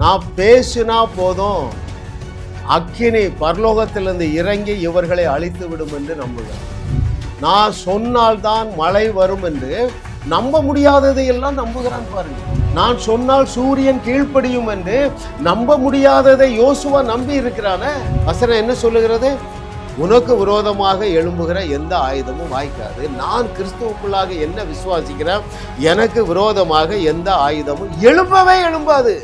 நான் பேசினா போதும். அக்கினி பரலோகத்திலிருந்து இறங்கி இவர்களை அழித்து விடும் என்று நம்புகிறேன் நான் சொன்னால்தான் மழை வரும் என்று நம்ப முடியாததை எல்லாம் நம்புகிறான் பாருங்க. நான் சொன்னால் சூரியன் கீழ்ப்படியும் என்று நம்ப முடியாததை யோசுவா நம்பி இருக்கிறானே. வசனம் என்ன சொல்லுகிறது? உனக்கு விரோதமாக எழும்புகிற எந்த ஆயுதமும் வாய்க்காது. நான் கிறிஸ்துவுக்குள்ளாக என்ன விசுவாசிக்கிறேன்? எனக்கு விரோதமாக எந்த ஆயுதமும் எழும்பவே எழும்பாது.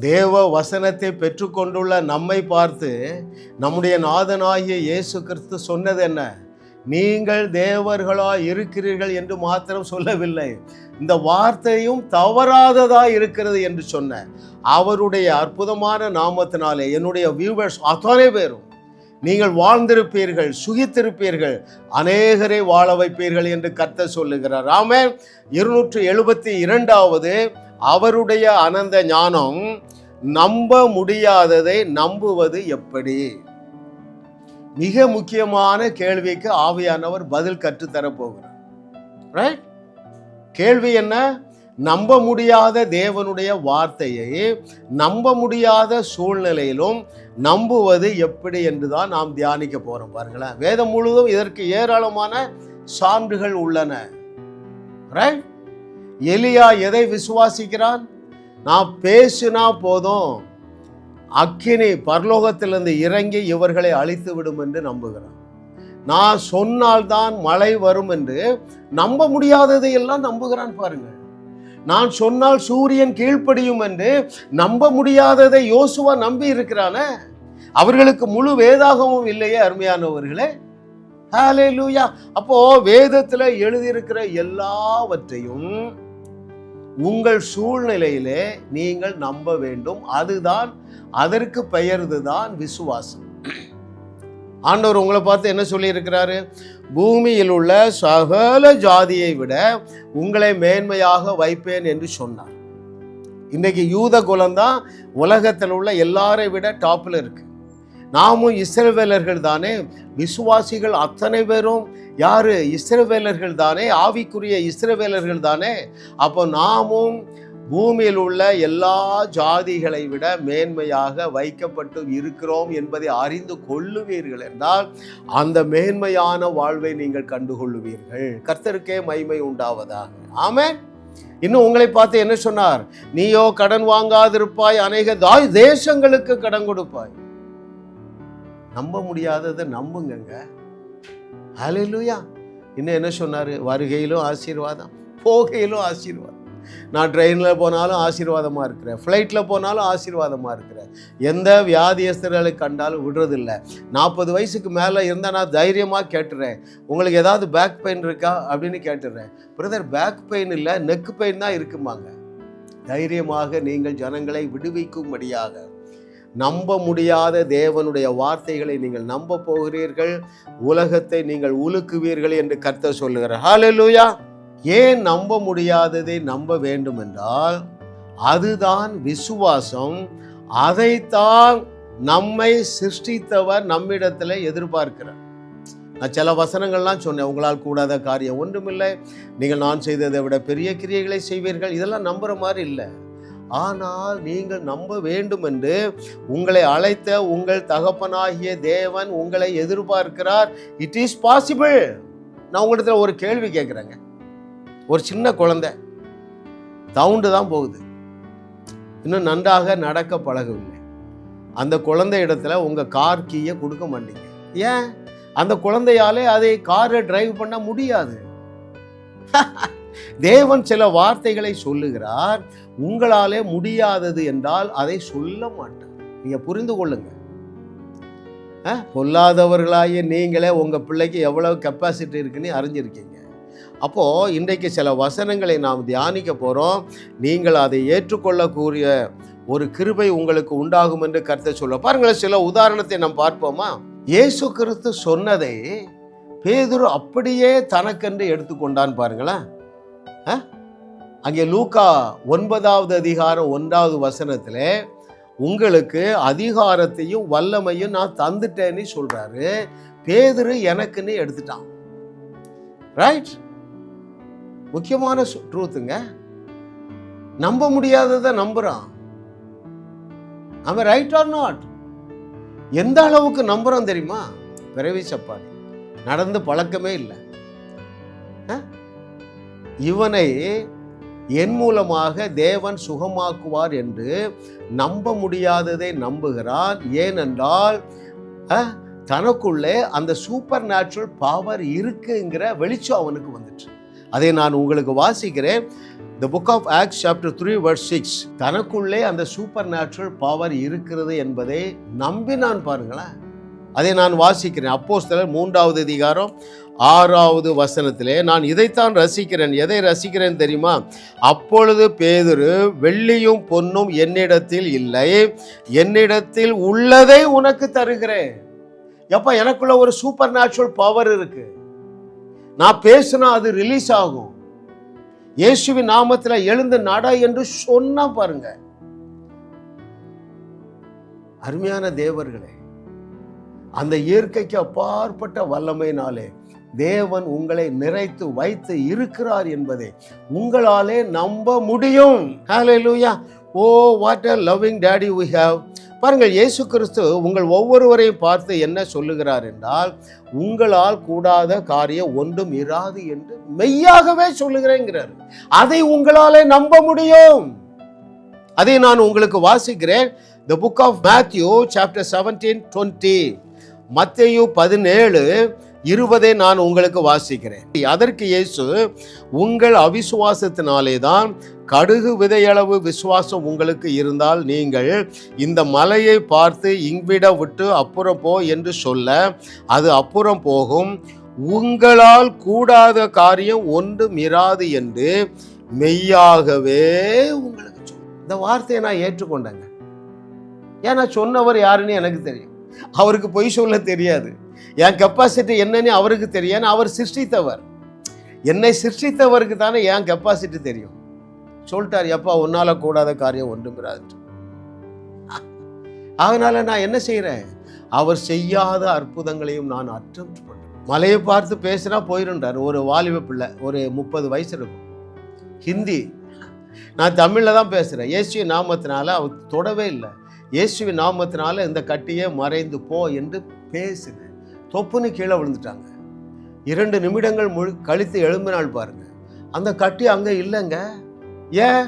தேவ வசனத்தை பெற்றுக்கொண்டுள்ள நம்மை பார்த்து நம்முடைய நாதனாகிய இயேசு கிறிஸ்து சொன்னது என்ன? நீங்கள் தேவர்களாக இருக்கிறீர்கள் என்று மாத்திரம் சொல்லவில்லை. இந்த வார்த்தையும் தவறாததாக இருக்கிறது என்று சொன்ன அவருடைய அற்புதமான நாமத்தினாலே என்னுடைய வியூவர்ஸ் அத்தனை பேரும் நீங்கள் வாழ்ந்திருப்பீர்கள் சுகித்திருப்பீர்கள் அநேகரை வாழ வைப்பீர்கள் என்று கர்த்த சொல்லுகிறார். ஆமே இருநூற்று எழுபத்தி இரண்டாவது அவருடைய அனந்த ஞானம் நம்ப முடியாததை நம்புவது எப்படி? மிக முக்கியமான கேள்விக்கு ஆவியானவர் பதில் கற்றுத்தரப்போகிறார் ரைட் கேள்வி என்ன? நம்ப முடியாத தேவனுடைய வார்த்தையை நம்ப முடியாத சூழ்நிலையிலும் நம்புவது எப்படி என்று தான் நாம் தியானிக்க போறோம் பாருங்களேன். வேதம் முழுவதும் இதற்கு ஏராளமான சான்றுகள் உள்ளன. ரைட் எலியா எதை விசுவாசிக்கிறான்? நான் பேசினா போதும். அக்கினி பரலோகத்திலிருந்து இறங்கி இவர்களை அழித்து விடும் என்று நம்புகிறான். நான் சொன்னால்தான் மழை வரும் என்று நம்ப முடியாததை எல்லாம் நம்புகிறான் பாருங்கள். நான் சொன்னால் சூரியன் கீழ்ப்படியும் என்று நம்ப முடியாததை யோசுவா நம்பி இருக்கிறானே. அவர்களுக்கு முழு வேதாகமும் இல்லையே அருமையானவர்களே. ஹalleluya அப்போ வேதத்துல எழுதியிருக்கிற எல்லாவற்றையும் உங்கள் சூழ்நிலையிலே நீங்கள் நம்ப வேண்டும். அதுதான் அதற்கு பெயர்துதான் விசுவாசம். ஆண்டவர் உங்களை பார்த்து என்ன சொல்லியிருக்கிறாரு? பூமியில் உள்ள சகல ஜாதியை விட உங்களை மேன்மையாக வைப்பேன் என்று சொன்னார். இன்றைக்கி யூத குலம்தான் உலகத்தில் உள்ள எல்லாரை விட டாப்பில் இருக்குது நாமும் இஸ்ரவேலர்கள் தானே. விசுவாசிகள் அத்தனை பேரும். யாரு? இஸ்ரவேலர்கள் தானே. ஆவிக்குரிய இஸ்ரவேலர்கள் தானே. அப்போ நாமும் பூமியில் உள்ள எல்லா ஜாதிகளை விட மேன்மையாக வைக்கப்பட்டு இருக்கிறோம் என்பதை அறிந்து கொள்ளுவீர்கள் என்றால் அந்த மேன்மையான வாழ்வை நீங்கள் கண்டுகொள்ளுவீர்கள். கர்த்தருக்கே மைமை உண்டாவதாக. ஆமென். இன்னும் உங்களை பார்த்து என்ன சொன்னார்? நீயோ கடன் வாங்காதிருப்பாய் அநேக தாய் தேசங்களுக்கு கடன் கொடுப்பாய். நம்ப முடியாததை நம்புங்கங்க. ஹalleluya. இன்னும் என்ன சொன்னார்? வருகையிலும் ஆசீர்வாதம் போகையிலும் ஆசீர்வாதம். நான் ட்ரெயினில் போனாலும் ஆசீர்வாதமாக இருக்கிறேன். ஃப்ளைட்டில் போனாலும் ஆசீர்வாதமாக இருக்கிறேன். எந்த வியாதியஸ்தர்களை கண்டாலும் விடுறதில்ல. நாற்பது வயசுக்கு மேலே இருந்தால் நான் தைரியமாக கேட்டுறேன். உங்களுக்கு ஏதாவது பேக் பெயின் இருக்கா? அப்படின்னு கேட்டுடுறேன் பிரதர் பேக் பெயின் இல்லை நெக் பெயின் தான் இருக்குமாங்க. தைரியமாக நீங்கள் ஜனங்களை விடுவிக்கும்படியாக. நம்ப முடியாத தேவனுடைய வார்த்தைகளை நீங்கள் நம்ப போகிறீர்கள். உலகத்தை நீங்கள் உலுக்குவீர்கள் என்று கர்த்தர் சொல்லுகிறார். ஹalleluya ஏன் நம்ப முடியாததை நம்ப வேண்டும் என்றால் அதுதான் விசுவாசம். அதைத்தான் நம்மை சிருஷ்டித்தவர் நம்மிடத்தில் எதிர்பார்க்கிறார். நான் சில வசனங்கள்லாம் சொன்னேன் உங்களால் கூடாத காரியம் ஒன்றுமில்லை. நீங்கள் நான் செய்ததை விட பெரிய கிரியைகளை செய்வீர்கள். இதெல்லாம் நம்புற மாதிரி இல்லை. ஆனால் நீங்கள் நம்ப வேண்டும் என்று உங்களை அழைத்த உங்கள் தகப்பனாகிய தேவன் உங்களை எதிர்பார்க்கிறார். இட் இஸ் பாசிபிள் நான் உங்களிடத்தில் ஒரு கேள்வி கேட்குறேங்க. ஒரு சின்ன குழந்தை. தவுண்டு தான் போகுது. இன்னும் நன்றாக நடக்க பழகவில்லை. அந்த குழந்தை இடத்துல உங்கள் கார் கீயை கொடுக்க மாட்டீங்க. ஏன்? அந்த குழந்தையாலே அதை காரை டிரைவ் பண்ண முடியாது. தேவன் சில வார்த்தைகளை சொல்லுகிறார். உங்களாலே முடியாதது என்றால் அதை சொல்ல மாட்டார். நீங்க புரிந்து கொள்ளுங்க. பொல்லாதவர்களாகிய நீங்களே உங்க பிள்ளைக்கு எவ்வளவு கெப்பாசிட்டி இருக்குன்னு அறிஞ்சிருக்கீங்க. அப்போ இன்றைக்கு சில வசனங்களை நாம் தியானிக்க போறோம். நீங்கள் அதை ஏற்றுக்கொள்ளக்கூடிய ஒரு கிருபை உங்களுக்கு உண்டாகும் என்று கருத்தை சொல்ல பாருங்களேன் சில உதாரணத்தை நாம் பார்ப்போமா? இயேசு கிறிஸ்து சொன்னதை பேதுரு அப்படியே தனக்கென்று எடுத்துக்கொண்டான் பாருங்களேன். அங்கே லூக்கா ஒன்பதாவது அதிகாரம் ஒன்றாவது வசனத்தில் உங்களுக்கு அதிகாரத்தையும் வல்லமையும் நான் தந்துட்டேன்னு சொல்கிறாரு பேதுரு எனக்குன்னு எடுத்துட்டான். ரைட் முக்கியமான ட்ரூத்துங்க நம்ப முடியாததை நம்புகிறான் அவன் ரைட் ஆர் நாட் எந்த அளவுக்கு நம்புகிறோம் தெரியுமா? பிறவி சப்பாடி நடந்து பழக்கமே இல்லை. இவனை என் மூலமாக தேவன் சுகமாக்குவார் என்று நம்ப முடியாததை நம்புகிறான் ஏனென்றால் தனக்குள்ளே அந்த சூப்பர் நேச்சுரல் பவர் இருக்குங்கிற வெளிச்சம் அவனுக்கு வந்துட்டு அதை நான் உங்களுக்கு வாசிக்கிறேன். The book of Acts chapter three verse six தனக்குள்ளே அந்த சூப்பர் நேச்சுரல் பவர் இருக்கிறது என்பதை நம்பினான் பாருங்களேன். அதை நான் வாசிக்கிறேன். அப்போஸ்தலர் மூன்றாவது அதிகாரம் ஆறாவது வசனத்திலே நான் இதைத்தான் ரசிக்கிறேன். எதை ரசிக்கிறேன் தெரியுமா? அப்பொழுது பேதுரு வெள்ளியும் பொன்னும் என்னிடத்தில் இல்லை. என்னிடத்தில் உள்ளதை உனக்கு தருகிறேன். எப்போ எனக்குள்ள ஒரு சூப்பர் நேச்சுரல் பவர் இருக்கு. நான் பேசினா அது ரிலீஸ் ஆகும். இயேசுவின் நாமத்தில் எழுந்து நட என்று சொன்னா பாருங்க. அருமையான தேவர்களே அந்த இயற்கைக்கு அப்பாற்பட்ட வல்லமையினாலே தேவன் உங்களை நிறைத்து வைத்து இருக்கிறார் என்பதை உங்களாலே நம்ப முடியும். ஹalleluya ஓ what a loving daddy we have பாருங்கள் இயேசு கிறிஸ்து உங்கள் ஒவ்வொருவரையும் பார்த்து என்ன சொல்லுகிறார் என்றால் உங்களால் கூடாத காரியம் ஒன்றும் இராது என்று மெய்யாகவே சொல்லுகிறேங்கிறார். அதை உங்களாலே நம்ப முடியும். அதை நான் உங்களுக்கு வாசிக்கிறேன். The book of Matthew chapter seventeen twenty Matthew பதினேழு இருபதை நான் உங்களுக்கு வாசிக்கிறேன். அதற்கு இயேசு உங்கள் அவிசுவாசத்தினாலே தான் கடுகு விதையளவு விசுவாசம் உங்களுக்கு இருந்தால் நீங்கள் இந்த மலையை பார்த்து இங்கிட விட்டு அப்புறம் போ என்று சொல்ல அது அப்புறம் போகும். உங்களால் கூடாத காரியம் ஒன்றும் இராது என்று மெய்யாகவே உங்களுக்கு இந்த வார்த்தையை நான் ஏற்றுக்கொண்டேங்க. ஏன்னா சொன்னவர் யாருன்னு எனக்கு தெரியும். அவருக்கு பொய் சொல்ல தெரியாது. என் கெப்பாசிட்டி என்னன்னு அவருக்கு தெரியாது அவர் சிருஷ்டித்தவர். என்னை சிருஷ்டித்தவருக்கு தானே என் கெப்பாசிட்டி தெரியும். சொல்லிட்டார் எப்பா உன்னால கூடாத காரியம் ஒன்றுங்கிறாரு அதனால நான் என்ன செய்கிறேன் அவர் செய்யாத அற்புதங்களையும் நான் அற்றம் பண்ணுறேன் மலையை பார்த்து பேசுனா போயிருந்தார் ஒரு வாலிப பிள்ளை ஒரு முப்பது வயசு இருக்கும். ஹிந்தி. நான் தமிழில் தான் பேசுகிறேன் ஏசிய நாமத்தினால அவர் தொடவே இல்லை. இயேசுவின் நாமத்தினால இந்த கட்டியே மறைந்து போ என்று பேசுங்க தொப்புன்னு கீழே விழுந்துட்டாங்க. இரண்டு நிமிடங்கள் முழு கழித்து எழும்பினாள் பாருங்க. அந்த கட்டி அங்கே இல்லைங்க. ஏன்?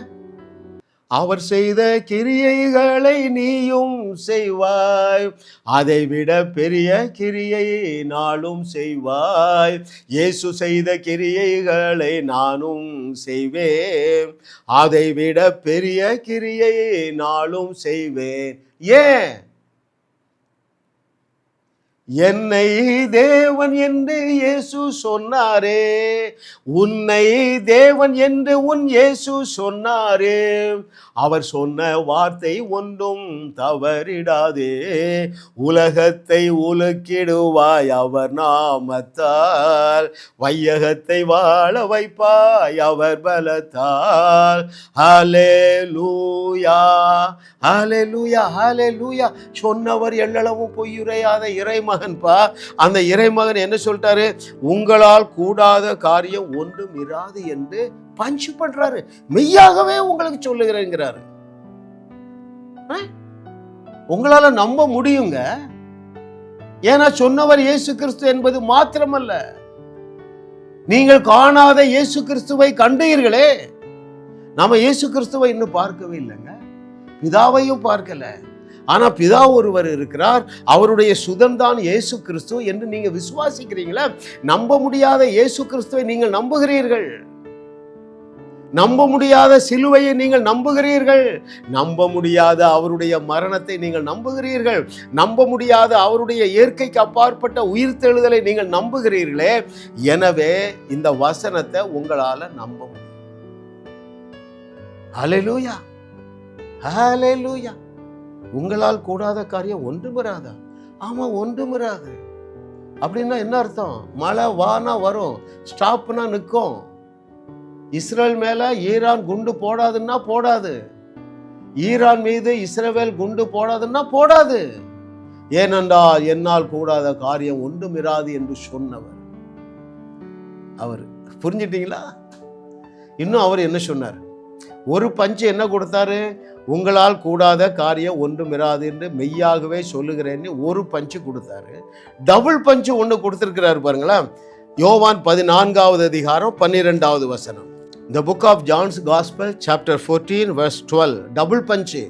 அவர் செய்த கிரியைகளை நீயும் செய்வாய். அதை விட பெரிய கிரியை நாளும் செய்வாய். இயேசு செய்த கிரியைகளை நானும் செய்வேன். அதை விட பெரிய கிரியை நாளும் செய்வேன். ஏன்? என்னை தேவன் என்று இயேசு சொன்னாரே. உன்னை தேவன் என்று உன் இயேசு சொன்னாரே. அவர் சொன்ன வார்த்தை ஒன்றும் தவறிடாதே. உலகத்தை உலுக்கிடுவாய் அவர் நாமத்தால். வையகத்தை வாழ வைப்பாய் அவர் பலத்தால். ஹலே லூயா ஹலே லூயா ஹலே லூயா சொன்னவர் எள்ளளவும் பொய்யுரையாத இறைமகன்பா அந்த இறைமகன் என்ன சொல்லிட்டாரு? உங்களால் கூடாத காரியம் ஒன்றும் இராது என்று பஞ்சு பண்றாரு. மெய்யாகவே உங்களுக்கு சொல்லுகிறேங்கிறாரு. ஆ? உங்களால நம்ப முடியுங்க. ஏன்னா சொன்னவர் இயேசு கிறிஸ்து என்பது மாத்திரமல்ல. நீங்கள் காணாத இயேசு கிறிஸ்துவை கண்டீர்களே. நாம இயேசு கிறிஸ்துவை இன்னும் பார்க்கவே இல்லைங்க. பிதாவையும் பார்க்கல. ஆனால் பிதா ஒருவர் இருக்கிறார். அவருடைய சுதந்தான் இயேசு கிறிஸ்து என்று நீங்கள் விசுவாசிக்கிறீங்களா? நம்ப முடியாத இயேசு கிறிஸ்துவை நீங்கள் நம்புகிறீர்கள். நம்ப முடியாத சிலுவையை நீங்கள் நம்புகிறீர்கள். நம்ப முடியாத அவருடைய மரணத்தை நீங்கள் நம்புகிறீர்கள். நம்ப முடியாத அவருடைய இயற்கைக்கு அப்பாற்பட்ட உயிர்த்தெழுதலை நீங்கள் நம்புகிறீர்களே. எனவே இந்த வசனத்தை உங்களால் நம்ப முடியும். ஹalleluya. ஹalleluya. உங்களால் கூடாத காரியம் ஒன்றும் வராதா? ஆமாம் ஒன்றும் வராது. அப்படின்னா என்ன அர்த்தம்? மழை வானா வரும். ஸ்டாப்னா நிற்கும். இஸ்ரேல் மேலே ஈரான் குண்டு போடாதுன்னா போடாது. ஈரான் மீது இஸ்ரேல் குண்டு போடாதுன்னா போடாது. ஏனென்றால் என்னால் கூடாத காரியம் ஒன்றும் இராது என்று சொன்னவர். அவர். புரிஞ்சிட்டீங்களா இன்னும் அவர் என்ன சொன்னார்? ஒரு பஞ்சு என்ன கொடுத்தாரு? உங்களால் கூடாத காரியம் ஒன்றும் இராது என்று மெய்யாகவே சொல்லுகிறேன்னு ஒரு பஞ்சு கொடுத்தாரு. டபுள் பஞ்சு ஒன்று கொடுத்துருக்கிறாரு பாருங்களேன். யோவான் பதினான்காவது அதிகாரம் பன்னிரெண்டாவது வசனம். The book of John's gospel chapter fourteen verse twelve double punch.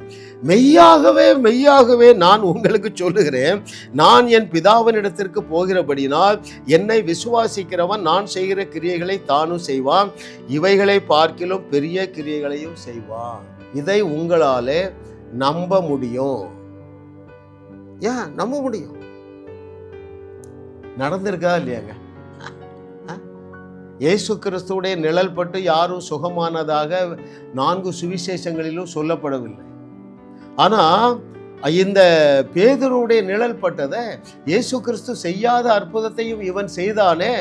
மெய்யாகவே மெய்யாகவே நான் உங்களுக்கு சொல்லுகிறேன். நான் என் பிதாவினிடத்திற்கு போகிறபடினால் என்னை விசுவாசிக்கிறவன் நான் செய்கிற கிரியைகளை தானும் செய்வான். இவைகளை பார்க்கிலும் பெரிய கிரியைகளையும் செய்வான். இதை உங்களாலே நம்ப முடியும். ஏன்? நம்ப முடியும். நடந்திருக்கா இல்லையாங்க? இயேசு கிறிஸ்துவுடைய நிழல் பட்டு யாரும் சுகமானதாக நான்கு சுவிசேஷங்களிலும் சொல்லப்படவில்லை. ஆனா இந்த பேதருடைய நிழல் பட்டதை இயேசு கிறிஸ்து செய்யாத அற்புதத்தையும் இவன் செய்தானே?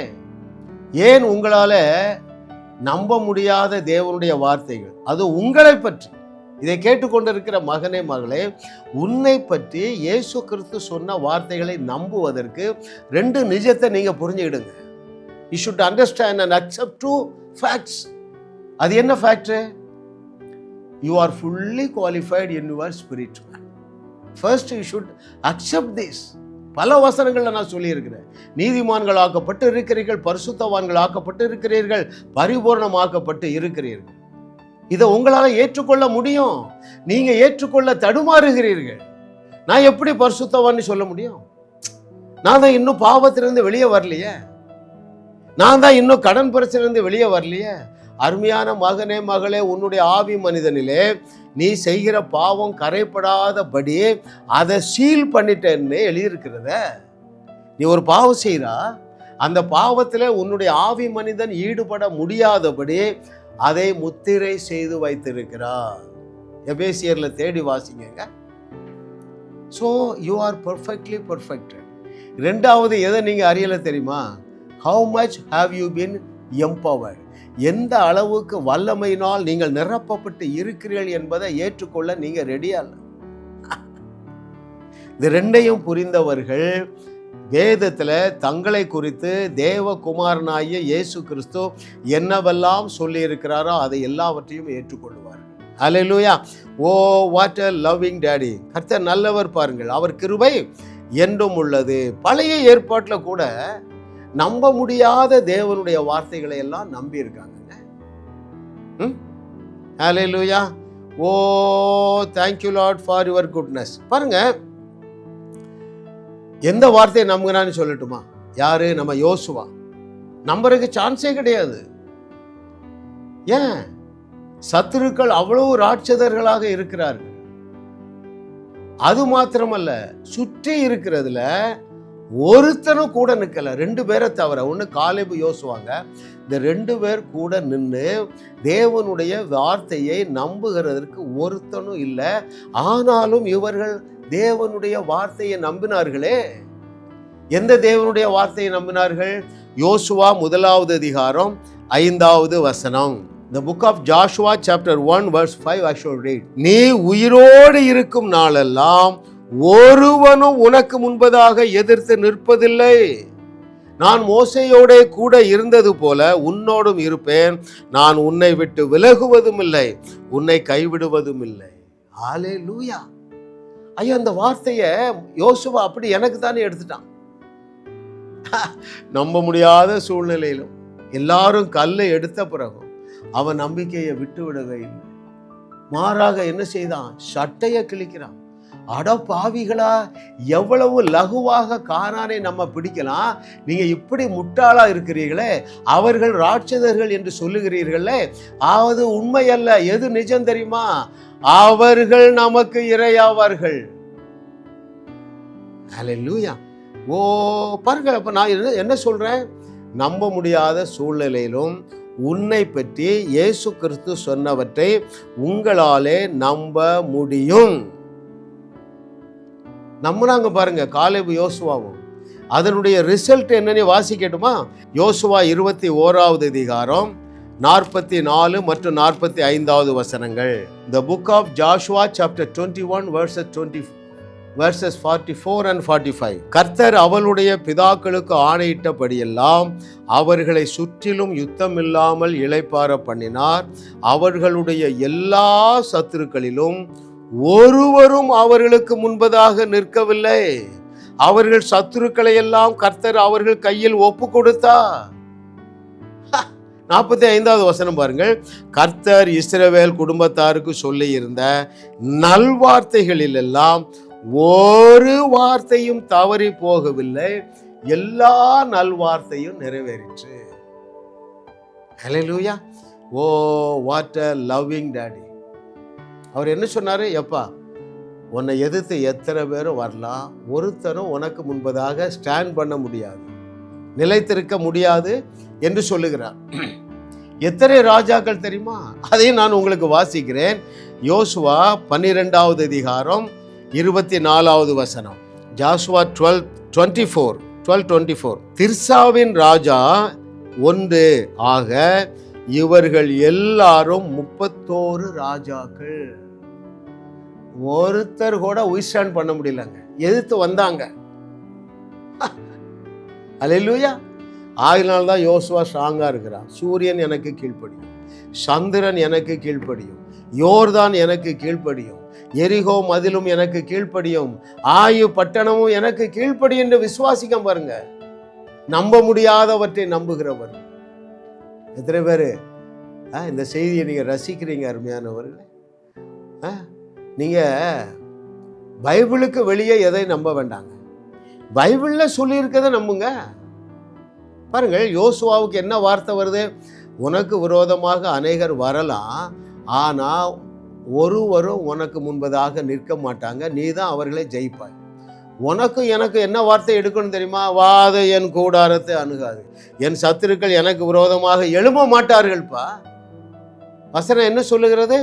ஏன் உங்களால நம்ப முடியாத தேவனுடைய வார்த்தைகள்? அது உங்களை பற்றி. இதை கேட்டுக்கொண்டிருக்கிற மகனே மகளே உன்னை பற்றி இயேசு கிறிஸ்து சொன்ன வார்த்தைகளை நம்புவதற்கு ரெண்டு நிஜத்தை நீங்கள் புரிஞ்சுக்கிடுங்க. You should understand and accept two facts அது என்ன factor you are fully qualified in your spirit first you should accept this பல வசனங்களில் நான் சொல்லியிருக்கிறேன். நீதிமான்கள் ஆக்கப்பட்டு இருக்கிறீர்கள் பரிசுத்தவான்கள் ஆக்கப்பட்டு இருக்கிறீர்கள் பரிபூர்ணமாக்கப்பட்டு இருக்கிறீர்கள். இதை உங்களால் ஏற்றுக்கொள்ள முடியும். நீங்கள் ஏற்றுக்கொள்ள தடுமாறுகிறீர்கள். நான் எப்படி பரிசுத்தவான்னு சொல்ல முடியும்? நான் தான் இன்னும் பாவத்திலிருந்து வெளியே வரலையே. நான் தான் இன்னும் கடன் பிரச்சனையிலிருந்து வெளியே வரலையே. அருமையான மகனே மகளே உன்னுடைய ஆவி மனிதனிலே நீ செய்கிற பாவம் கரைப்படாதபடி அதை சீல் பண்ணிட்டேன்னு எழுதியிருக்கிறத நீ ஒரு பாவம் செய்கிறா அந்த பாவத்தில் உன்னுடைய ஆவி மனிதன் ஈடுபட முடியாதபடி அதை முத்திரை செய்து வைத்திருக்கிறார். எபேசியரில் தேடி வாசிங்க. So you are perfectly perfect ரெண்டாவது எதை நீங்கள் அறியலை தெரியுமா? How much have you been empowered எந்த அளவுக்கு வல்லமையினால் நீங்கள் நிரப்பப்பட்டு இருக்கிறீர்கள் என்பதை ஏற்றுக்கொள்ள நீங்கள் ரெடியா இல்லை? இது ரெண்டையும் புரிந்தவர்கள் வேதத்தில் தங்களை குறித்து தேவகுமாரனாகிய இயேசு கிறிஸ்து என்னவெல்லாம் சொல்லியிருக்கிறாரோ அதை எல்லாவற்றையும் ஏற்றுக்கொள்வார் அலையிலூயா oh what a loving daddy கர்த்தர் நல்லவர் பாருங்கள். அவர் கிருபை என்றும் உள்ளது. பழைய ஏற்பாட்டில் கூட நம்ப முடியாத தேவனுடைய வார்த்தைகளை எல்லாம் நம்பி இருக்காங்க ஹalleluya oh, O thank you lord for your goodness பாருங்கள் எந்த வார்த்தையை நம்புகிறான்னு சொல்லட்டுமா? யாரு? நம்ம யோசுவா. நம்புறதுக்கு சான்ஸே கிடையாது. ஏன்? சத்துருக்கள் அவ்வளவு ராட்சதர்களாக இருக்கிறார்கள். அது மாத்திரமல்ல சுற்றி இருக்கிறதுல ஒருத்தனும் கூட நிற்கல ரெண்டு பேரை தவிர ஒன்று காலேபு யோசுவாங்க. இந்த ரெண்டு பேர் கூட நின்று தேவனுடைய வார்த்தையை நம்புகிறதற்கு ஒருத்தனும் இல்லை. ஆனாலும் இவர்கள் தேவனுடைய வார்த்தையை நம்பினார்களே. எந்த தேவனுடைய வார்த்தையை நம்பினார்கள்? யோசுவா முதலாவது அதிகாரம் ஐந்தாவது வசனம். The book of Joshua chapter 1 verse 5 I shall நீ உயிரோடு இருக்கும் நாளெல்லாம் ஒருவனும் உனக்கு முன்பதாக எதிர்த்து நிற்பதில்லை. நான் மோசையோட கூட இருந்தது போல உன்னோடும் இருப்பேன். நான் உன்னை விட்டு விலகுவதும் இல்லை உன்னை கைவிடுவதும் இல்லை ஆலே லூயா ஐயா அந்த வார்த்தையை யோசுவா அப்படி எனக்கு தானே எடுத்துட்டான். நம்ப முடியாத சூழ்நிலையிலும் எல்லாரும் கல்லை எடுத்த பிறகும் அவன் நம்பிக்கையை விட்டு விடவே இல்லை. மாறாக என்ன செய்தான்? சட்டையை கிழிக்கிறான். அட பாவிகளா எவ்வளவு லகுவாக காணானை நம்ம பிடிக்கலாம்? நீங்க இப்படி முட்டாளா இருக்கிறீர்களே அவர்கள் ராட்சதர்கள் என்று சொல்லுகிறீர்களே அது உண்மை அல்ல எது நிஜம் தெரியுமா? அவர்கள் நமக்கு இரையாவார்கள் அல்லேலூயா ஓ பாருங்க அப்ப நான் என்ன என்ன சொல்றேன்? நம்ப முடியாத சூழ்நிலையிலும் உன்னை பற்றி இயேசு கிறிஸ்து சொன்னவற்றை உங்களாலே நம்ப முடியும். நம்புனாங்க பாருங்க காலேபு யோசுவாவும். அதனுடைய ரிசல்ட் என்னன்னு வாசிக்கட்டுமா? யோசுவா இருபத்தி ஓராவது அதிகாரம் நாற்பத்தி நாலு மற்றும் நாற்பத்தி ஐந்தாவது வசனங்கள். The book of Joshua chapter twenty one verses twenty verses forty four and forty five கர்த்தர் அவளுடைய பிதாக்களுக்கு ஆணையிட்டபடியெல்லாம் அவர்களை சுற்றிலும் யுத்தம் இல்லாமல் பண்ணினார். அவர்களுடைய எல்லா சத்துருக்களிலும் ஒருவரும் அவர்களுக்கு முன்பதாக நிற்கவில்லை. அவர்கள் சத்துருக்களை எல்லாம் கர்த்தர் அவர்கள் கையில் ஒப்பு கொடுத்தார். நாற்பத்தி ஐந்தாவது வசனம் பாருங்கள். கர்த்தர் இஸ்ரவேல் குடும்பத்தாருக்கு சொல்லி இருந்த நல்வார்த்தைகளிலெல்லாம் ஒரு வார்த்தையும் தவறி போகவில்லை. எல்லா நல்வார்த்தையும் நிறைவேறிற்று. ஹalleluya. Oh what a loving daddy அவர் என்ன சொன்னார்? எப்பா உன்னை எதிர்த்து எத்தனை பேரும் வரலாம்? ஒருத்தரும் உனக்கு முன்பதாக ஸ்டாண்ட் பண்ண முடியாது. நிலைத்திருக்க முடியாது என்று சொல்லுகிறார். எத்தனை ராஜாக்கள் தெரியுமா? அதையும் நான் உங்களுக்கு வாசிக்கிறேன். யோசுவா பன்னிரெண்டாவது அதிகாரம் இருபத்தி நாலாவது வசனம். Joshua twelve twenty four twelve twenty four. திர்சாவின் ராஜா ஒன்று ஆக இவர்கள் எல்லாரும் முப்பத்தோரு ராஜாக்கள். ஒருத்தர் கூட உயிஸ்டாண்ட் பண்ண முடியலங்க. எதிர்த்து வந்தாங்க. அலையிலூயா ஆகினால் தான் யோசுவா ஸ்ட்ராங்காக இருக்கிறான். சூரியன் எனக்கு கீழ்ப்படியும். சந்திரன் எனக்கு கீழ்ப்படியும். யோர்தான் எனக்கு கீழ்ப்படியும். எரிகோ மதிலும் எனக்கு கீழ்ப்படியும். ஆயு பட்டணமும் எனக்கு கீழ்ப்படியும் என்று விசுவாசிக்க பாருங்க. நம்ப முடியாதவற்றை நம்புகிறவர். எத்தனை பேர்? இந்த செய்தியை நீங்கள் ரசிக்கிறீங்க அருமையானவர்கள். ஆ, நீங்கள் பைபிளுக்கு வெளியே எதை நம்ப வேண்டாங்க? பைபிளில் சொல்லியிருக்கதை நம்புங்க. பாருங்கள் யோசுவாவுக்கு என்ன வார்த்தை வருது? உனக்கு விரோதமாக அநேகர் வரலாம் ஆனால் ஒருவரும் உனக்கு முன்பதாக நிற்க மாட்டாங்க. நீ தான் அவர்களை ஜெயிப்பாய். உனக்கும் எனக்கு என்ன வார்த்தை எடுக்கணும் தெரியுமா? வாத என் கூடாரத்தை அணுகாது. என் சத்துருக்கள் எனக்கு விரோதமாக எழும்ப மாட்டார்கள்ப்பா. வசனம் என்ன சொல்லுகிறது?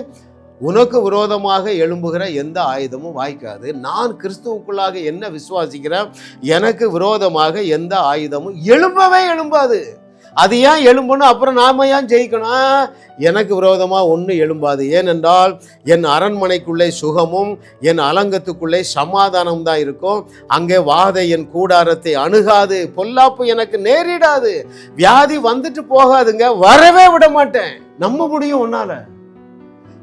உனக்கு விரோதமாக எழும்புகிற எந்த ஆயுதமும் வாய்க்காது. நான் கிறிஸ்துவுக்குள்ளாக என்ன விசுவாசிக்கிறேன்? எனக்கு விரோதமாக எந்த ஆயுதமும் எழும்பவே எழும்பாது. அது ஏன் எழும்பணும் அப்புறம் நாம ஏன் ஜெயிக்கணும்? எனக்கு விரோதமாக ஒன்றும் எழும்பாது. ஏனென்றால் என் அரண்மனைக்குள்ளே சுகமும் என் அலங்கத்துக்குள்ளே சமாதானம் தான் இருக்கும். அங்கே வாதை என் கூடாரத்தை அணுகாது. பொல்லாப்பு எனக்கு நேரிடாது. வியாதி வந்துட்டு போகாதுங்க. வரவே விட மாட்டேன். நம்ப முடியும் உன்னால.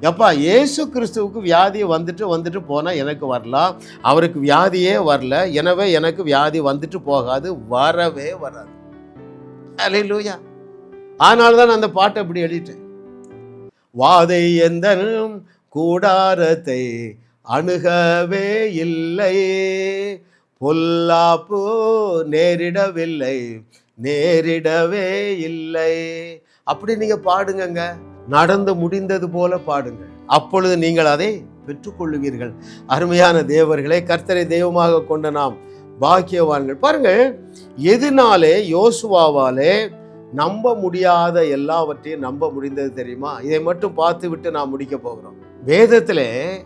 எப்பா ஏசு கிறிஸ்துவுக்கு வியாதி வந்துட்டு வந்துட்டு போனால் எனக்கு வரலாம் அவருக்கு வியாதியே வரல. எனவே எனக்கு வியாதி வந்துட்டு போகாது வரவே வராது. அலையிலூயா அதனால தான் நான் அந்த பாட்டை இப்படி எழுதிட்டேன். வாதை எந்தனும் கூடாரத்தை அணுகவே இல்லை. பொல்லாப்பு நேரிடவில்லை நேரிடவே இல்லை. அப்படி நீங்கள் பாடுங்கங்க. நடந்து முடிந்தது போல பாடுங்கள். அப்பொழுது நீங்கள் அதை பெற்றுக்கொள்ளுவீர்கள். அருமையான தேவர்களே கர்த்தரை தெய்வமாக கொண்ட நாம் பாக்கியவான்கள். பாருங்கள் எதுனாலே யோசுவாவாலே நம்ப முடியாத எல்லாவற்றையும் நம்ப முடிந்தது தெரியுமா? இதை மட்டும் பார்த்து விட்டு நாம் முடிக்க போகிறோம். வேதத்தில்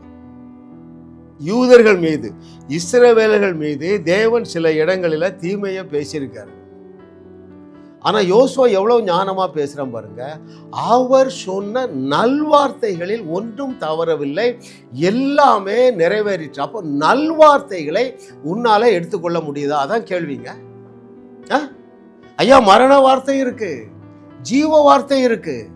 யூதர்கள் மீது இஸ்ரவேலர்கள் மீது தேவன் சில இடங்களில் தீமையை பேசியிருக்காரு. ஆனா யோசுவா எவ்வளவு ஞானமா பேசுறான் பாருங்க. அவர் சொன்ன நல்வார்த்தைகளில் ஒன்றும் தவறவில்லை. எல்லாமே நிறைவேறிச்சு அப்போ நல்வார்த்தைகளை உன்னால எடுத்துக்கொள்ள முடியுதா? அதான் கேள்விங்க. ஆ? ஐயா மரண வார்த்தை இருக்கு. ஜீவ வார்த்தை இருக்கு.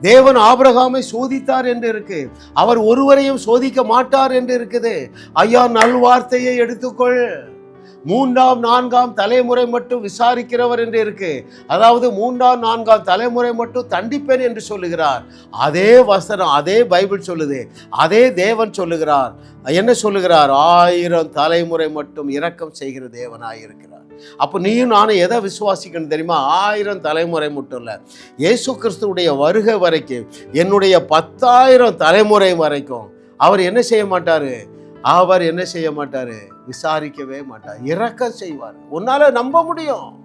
தேவன் ஆபிரகாமை சோதித்தார் என்று இருக்கு. அவர் ஒருவரையும் சோதிக்க மாட்டார் என்று இருக்குது. ஐயா நல்வார்த்தையை எடுத்துக்கொள். மூன்றாம் நான்காம் தலைமுறை மட்டும் விசாரிக்கிறவர் என்று இருக்கு. அதாவது மூன்றாம் நான்காம் தலைமுறை மட்டும் தண்டிப்பேன் என்று சொல்லுகிறார். அதே வசனம் அதே பைபிள் சொல்லுது. அதே தேவன் சொல்லுகிறார். என்ன சொல்லுகிறார்? ஆயிரம் தலைமுறை மட்டும் இரக்கம் செய்கிற தேவனாய் இருக்கிறார். அப்போ நீயும் நானும் எதை விசுவாசிக்கணும் தெரியுமா? ஆயிரம் தலைமுறை மட்டும் இல்லை. இயேசு கிறிஸ்துடைய வருகை வரைக்கும் என்னுடைய பத்தாயிரம் தலைமுறை வரைக்கும் அவர் என்ன செய்ய மாட்டார்? அவர் என்ன செய்ய மாட்டார்? விசாரிக்கவே மாட்டார். இறக்க செய்வார். உன்னால நம்ப முடியும்.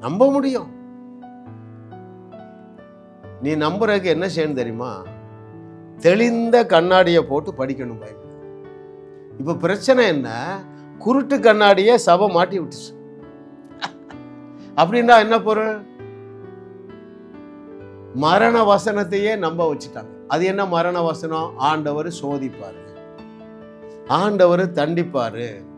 நம்ப முடியும். நீ நம்புறதுக்கு என்ன செய்யணும் தெரியுமா? தெளிந்த கண்ணாடியை போட்டு படிக்கணும் பைபிள். இப்போ பிரச்சனை என்ன? குருட்டு கண்ணாடியை சபை மாட்டி விட்டுச்சு. அப்படின்னா என்ன பொருள்? மரண வசனத்தையே நம்ப வச்சுட்டாங்க. அது என்ன மரண வசனம்? ஆண்டவர் சோதிப்பாரு. ஆண்டவர் தண்டிப்பார்.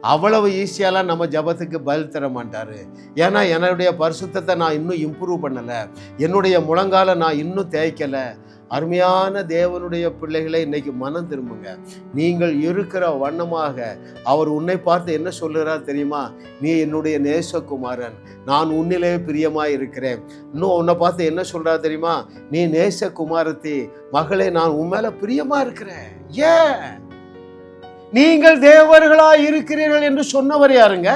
அவ்வளவு ஈஸியாலாம் நம்ம ஜபத்துக்கு பதில் தர மாட்டார். ஏன்னா என்னுடைய பரிசுத்தத்தை நான் இன்னும் இம்ப்ரூவ் பண்ணலை. என்னுடைய முழங்கால நான் இன்னும் தேய்க்கலை. அருமையான தேவனுடைய பிள்ளைகளை இன்னைக்கு மனம் திரும்புங்க. நீங்கள் இருக்கிற வண்ணமாக அவர் உன்னை பார்த்து என்ன சொல்லுறார் தெரியுமா? நீ என்னுடைய நேசகுமாரன். நான் உன்னிலே பிரியமாக இருக்கிறேன். இன்னும் உன்னை பார்த்து என்ன சொல்றார் தெரியுமா? நீ நேசகுமாரத்தி மகளே நான் உன் மேலே பிரியமாக இருக்கிறேன். ஏன்? நீங்கள் தேவர்களாய் இருக்கிறீர்கள் என்று சொன்னவர் யாருங்க?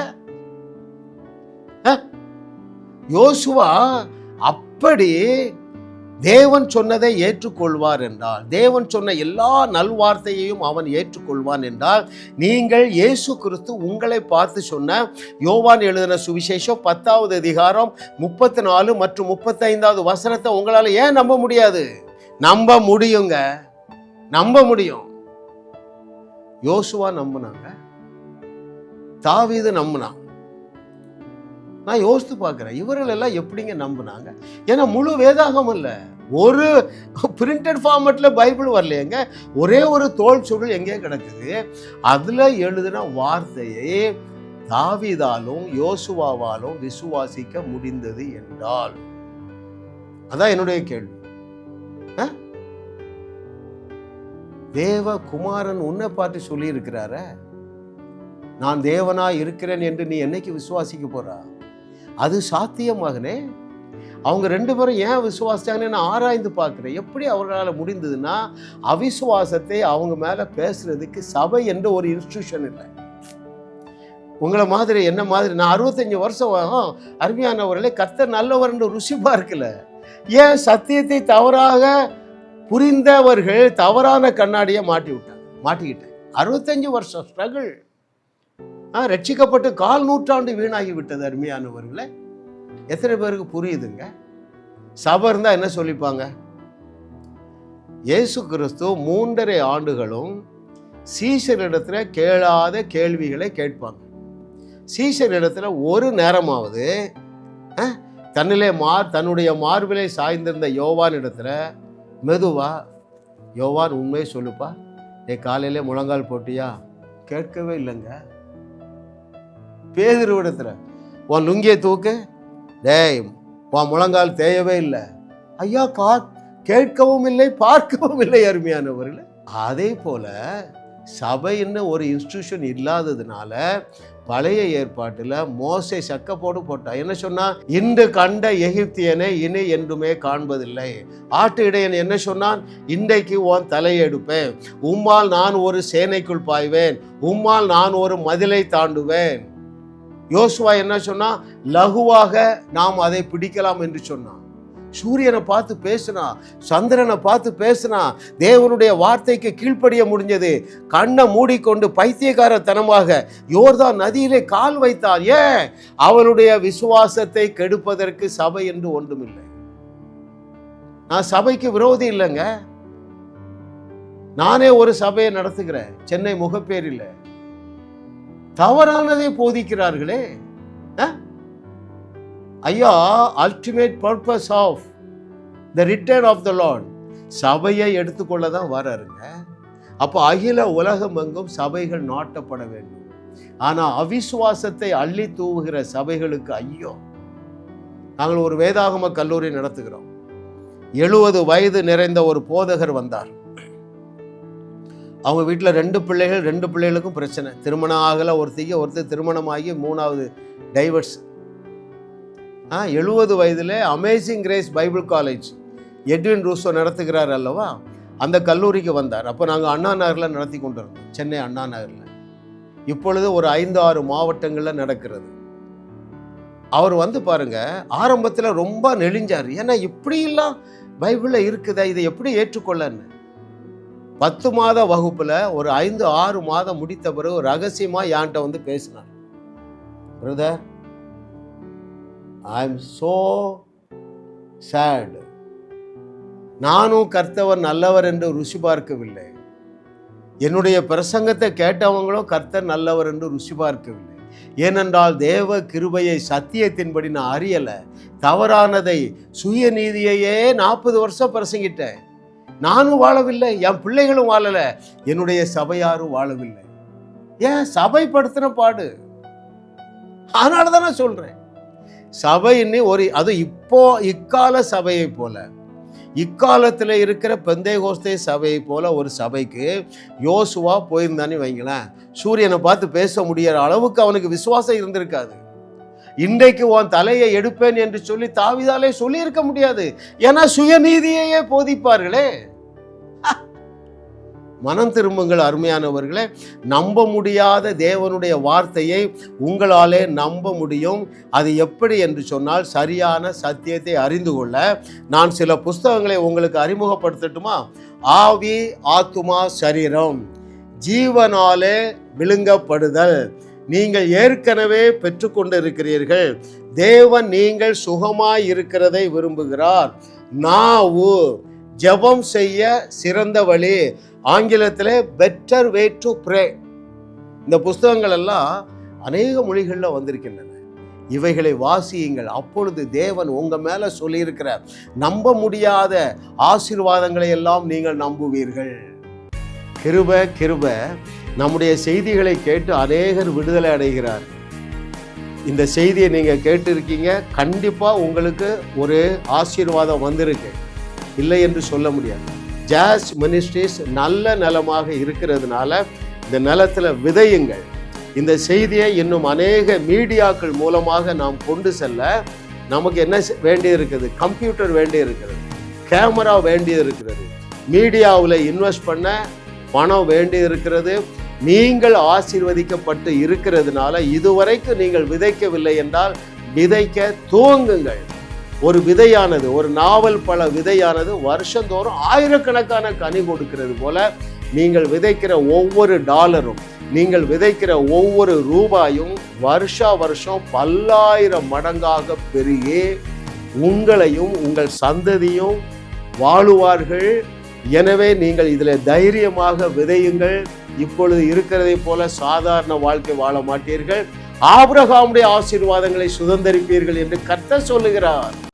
யோசுவா அப்படி தேவன் சொன்னதை ஏற்றுக்கொள்வார் என்றால் தேவன் சொன்ன எல்லா நல்வார்த்தையையும் அவன் ஏற்றுக்கொள்வான் என்றால் நீங்கள் இயேசு கிறிஸ்து உங்களை பார்த்து சொன்ன யோவான் எழுதின சுவிசேஷம் பத்தாவது அதிகாரம் முப்பத்தி நாலு மற்றும் முப்பத்தைந்தாவது வசனத்தை உங்களால் ஏன் நம்ப முடியாது? நம்ப முடியுங்க. நம்ப முடியும். யோசுவா நம்பினாங்க. தாவீது நம்பினான் நான் யோசித்து பார்க்குறேன் இவர்கள் எல்லாம் எப்படிங்க நம்பினாங்க? ஏன்னா முழு வேதாகம் இல்லை. ஒரு பிரிண்டட் ஃபார்மேட்டில் பைபிள் வரலையேங்க. ஒரே ஒரு தோல் சுருள் எங்கே கிடக்குது. அதில் எழுதின வார்த்தையை தாவிதாலும் யோசுவாவாலும் விசுவாசிக்க முடிந்தது என்றால் அதான் என்னுடைய கேள்வி. ஆ? தேவ குமாரன் உன்னை பார்த்து சொல்லி இருக்கிறார நான் தேவனா இருக்கிறேன் என்று நீ என்னைக்கு விசுவாசிக்க போறா? அது சாத்தியமாகனே அவங்க ரெண்டு பேரும் ஏன் விசுவாசிச்சாங்கன்னு நான் ஆராய்ந்து பார்க்குறேன். எப்படி அவர்களால் முடிந்ததுன்னா அவிசுவாசத்தை அவங்க மேலே பேசுறதுக்கு சபை என்ற ஒரு இன்ஸ்டியூஷன் இல்லை. உங்களை மாதிரி என்ன மாதிரி நான் அறுபத்தஞ்சு வருஷம் அருமையானவர்களே கத்த நல்லவர்ன்ற ருசி பார்க்கல ஏன் சத்தியத்தை தவறாக புரிந்தவர்கள் தவறான கண்ணாடியை மாட்டி விட்டாங்க மாட்டிக்கிட்டேன் அறுபத்தஞ்சு வருஷம் ஸ்ட்ரகிள் ஆ ரட்சிக்கப்பட்டு கால் நூற்றாண்டு வீணாகி விட்டது அருமையானவர்களே. எத்தனை பேருக்கு புரியுதுங்க? சபை இருந்தால் என்ன சொல்லிப்பாங்க? இயேசு கிறிஸ்து மூன்றரை ஆண்டுகளும் சீஷரிடத்துல கேளாத கேள்விகளை கேட்பாங்க. சீஷரிடத்துல ஒரு நேரமாவது தன்னிலே மார் தன்னுடைய மார்பிலே சாய்ந்திருந்த யோவான் இடத்துல மெதுவா யோவான் உண்மையை சொல்லுப்பா. நீ காலையிலே முழங்கால் போட்டியா? கேட்கவே இல்லைங்க. பேதிருவிடத்துல உன் லுங்கியை தூக்கு? டேய் உன் முழங்கால் தேயவே இல்லை. ஐயா கா கேட்கவும் இல்லை பார்க்கவும் இல்லை அருமையானவர்கள். அதே போல சபைன்னு ஒரு இன்ஸ்டியூஷன் இல்லாததுனால பழைய ஏற்பாட்டில் மோசை சக்கப்போடு போட்டான். என்ன சொன்னா? இன்று கண்ட எகிப்தியனை இனி என்றுமே காண்பதில்லை. ஆட்டு இடையன் என்ன சொன்னான்? இன்றைக்கு உன் தலையெடுப்பேன் உம்மால் நான் ஒரு சேனைக்குள் பாய்வேன். உம்மால் நான் ஒரு மதிலை தாண்டுவேன். யோசுவா என்ன சொன்னா? லகுவாக நாம் அதை பிடிக்கலாம் என்று சொன்னான். சூரியனை பார்த்து பேசினா சந்திரனை பார்த்து பேசினா தேவனுடைய வார்த்தைக்கு கீழ்ப்படிய முடிஞ்சது. கண்ணை மூடிக்கொண்டு பைத்தியக்காரத்தனமாக யோர்தான் நதியிலே கால் வைத்தார். ஏன்? அவனுடைய விசுவாசத்தை கெடுப்பதற்கு சபை என்று ஒன்றுமில்லை. நான் சபைக்கு விரோதி இல்லைங்க. நானே ஒரு சபையை நடத்துகிறேன். சென்னை முகப்பேரில். தவறானதை போதிக்கிறார்களே. ஆ ஐயா ultimate purpose of the return of the Lord சபையை எடுத்துக்கொள்ள தான் வராருங்க. அப்போ அகில உலகம் எங்கும் சபைகள் நாட்டப்பட வேண்டும். ஆனால் அவிசுவாசத்தை அள்ளி தூவுகிற சபைகளுக்கு ஐயோ. நாங்கள் ஒரு வேதாகம கல்லூரி நடத்துகிறோம். எழுபது வயது நிறைந்த ஒரு போதகர் வந்தார். அவங்க வீட்டில் ரெண்டு பிள்ளைகள் ரெண்டு பிள்ளைகளுக்கும் பிரச்சனை. திருமணம் ஆகலை ஒருத்திக்கு ஒருத்தர் திருமணமாகி மூணாவது டைவர்ஸ் எழுபது வயதில் Amazing Grace Bible College Edwin Russo நடத்துகிறார் அல்லவா? அந்த கல்லூரிக்கு வந்தார். அப்போ நாங்கள் அண்ணா நகரில் நடத்தி கொண்டு இருந்தோம் சென்னை அண்ணா நகரில். இப்பொழுது ஒரு ஐந்து ஆறு மாவட்டங்களில் நடக்கிறது. அவர் வந்து பாருங்க ஆரம்பத்தில் ரொம்ப நெளிஞ்சார். ஏன்னா இப்படியெல்லாம் பைபிளில் இருக்குதா? இதை எப்படி ஏற்றுக்கொள்ளன்னு? பத்து மாத வகுப்பில் ஒரு ஐந்து ஆறு மாதம் முடித்த பிறகு ரகசியமாக யான்கிட்ட வந்து பேசினார். பிரதர் ஐம் ஸோ சேடு நானும் கர்த்தவர் நல்லவர் என்று ருசி பார்க்கவில்லை. என்னுடைய பிரசங்கத்தை கேட்டவங்களும் கர்த்தர் நல்லவர் என்று ருசி பார்க்கவில்லை. ஏனென்றால் தேவ கிருபையை சத்தியத்தின்படி நான் அறியலை. தவறானதை சுயநீதியையே நாற்பது வருஷம் பிரசங்கிட்டேன். நானும் வாழவில்லை என் பிள்ளைகளும் வாழலை. என்னுடைய சபையாரும் வாழவில்லை. ஏன்? சபைப்படுத்தின பாடு. அதனால தான் நான் சொல்கிறேன் சபைன்னு ஒரு அது இப்போ இக்கால சபையை போல. இக்காலத்தில் இருக்கிற பெந்தைகோஸ்தே சபையை போல ஒரு சபைக்கு யோசுவா போயிருந்தானே வைங்களேன். சூரியனை பார்த்து பேச முடியாத அளவுக்கு அவனுக்கு விசுவாசம் இருந்திருக்காது. இன்றைக்கு உன் தலையை எடுப்பேன் என்று சொல்லி தாவிதாலே சொல்லியிருக்க முடியாது. ஏன்னா சுயநீதியையே போதிப்பார்களே. மனம் திரும்புங்கள் அருமையானவர்களே. நம்ப முடியாத தேவனுடைய வார்த்தையை உங்களாலே நம்ப முடியும். அது எப்படி என்று சொன்னால் சரியான சத்தியத்தை அறிந்து கொள்ள. நான் சில புஸ்தகங்களை உங்களுக்கு அறிமுகப்படுத்தட்டுமா? ஆவி ஆத்துமா சரீரம். ஜீவனாலே விழுங்கப்படுதல். நீங்கள் ஏற்கனவே பெற்றுக்கொண்டு இருக்கிறீர்கள் தேவன் நீங்கள் சுகமாய் இருக்கிறதை விரும்புகிறார். நாவு ஜெபம் செய்ய சிறந்த வழி. ஆங்கிலத்தில் பெட்டர் வே டு ப்ரே இந்த புஸ்தகங்கள் எல்லாம் அநேக மொழிகளில் வந்திருக்கின்றன. இவைகளை வாசியுங்கள். அப்பொழுது தேவன் உங்கள் மேலே சொல்லியிருக்கிற நம்ப முடியாத ஆசீர்வாதங்களை எல்லாம் நீங்கள் நம்புவீர்கள். கிருப கிருப. நம்முடைய செய்திகளை கேட்டு அநேகர் விடுதலை அடைகிறார். இந்த செய்தியை நீங்கள் கேட்டிருக்கீங்க. கண்டிப்பாக உங்களுக்கு ஒரு ஆசீர்வாதம் வந்திருக்கு. இல்லை என்று சொல்ல முடியாது. ஜாஸ் மினிஸ்ட்ரிஸ் நல்ல நிலமாக இருக்கிறதுனால இந்த நிலத்தில் விதையுங்கள். இந்த செய்தியை இன்னும் அநேக மீடியாக்கள் மூலமாக நாம் கொண்டு செல்ல நமக்கு என்ன வேண்டி இருக்குது கம்ப்யூட்டர் வேண்டி இருக்கிறது கேமரா வேண்டி இருக்கிறது மீடியாவில் இன்வெஸ்ட் பண்ண பணம் வேண்டி இருக்கிறது நீங்கள் ஆசீர்வதிக்கப்பட்டு இருக்கிறதுனால இதுவரைக்கும் நீங்கள் விதைக்கவில்லை என்றால் விதைக்க துவங்குங்கள். ஒரு விதையானது ஒரு நாவல் பழ விதையானது வருஷந்தோறும் ஆயிரக்கணக்கான கனி கொடுக்கிறது போல நீங்கள் விதைக்கிற ஒவ்வொரு டாலரும் நீங்கள் விதைக்கிற ஒவ்வொரு ரூபாயும் வருஷா வருஷம் பல்லாயிரம் மடங்காக பெருகி உங்களையும் உங்கள் சந்ததியும் வாழுவார்கள். எனவே நீங்கள் இதில் தைரியமாக விதையுங்கள். இப்பொழுது இருக்கிறதை போல சாதாரண வாழ்க்கை வாழ மாட்டீர்கள். ஆபிரகாமுடைய ஆசீர்வாதங்களை சுதந்தரிப்பீர்கள் என்று கர்த்தர் சொல்லுகிறார்.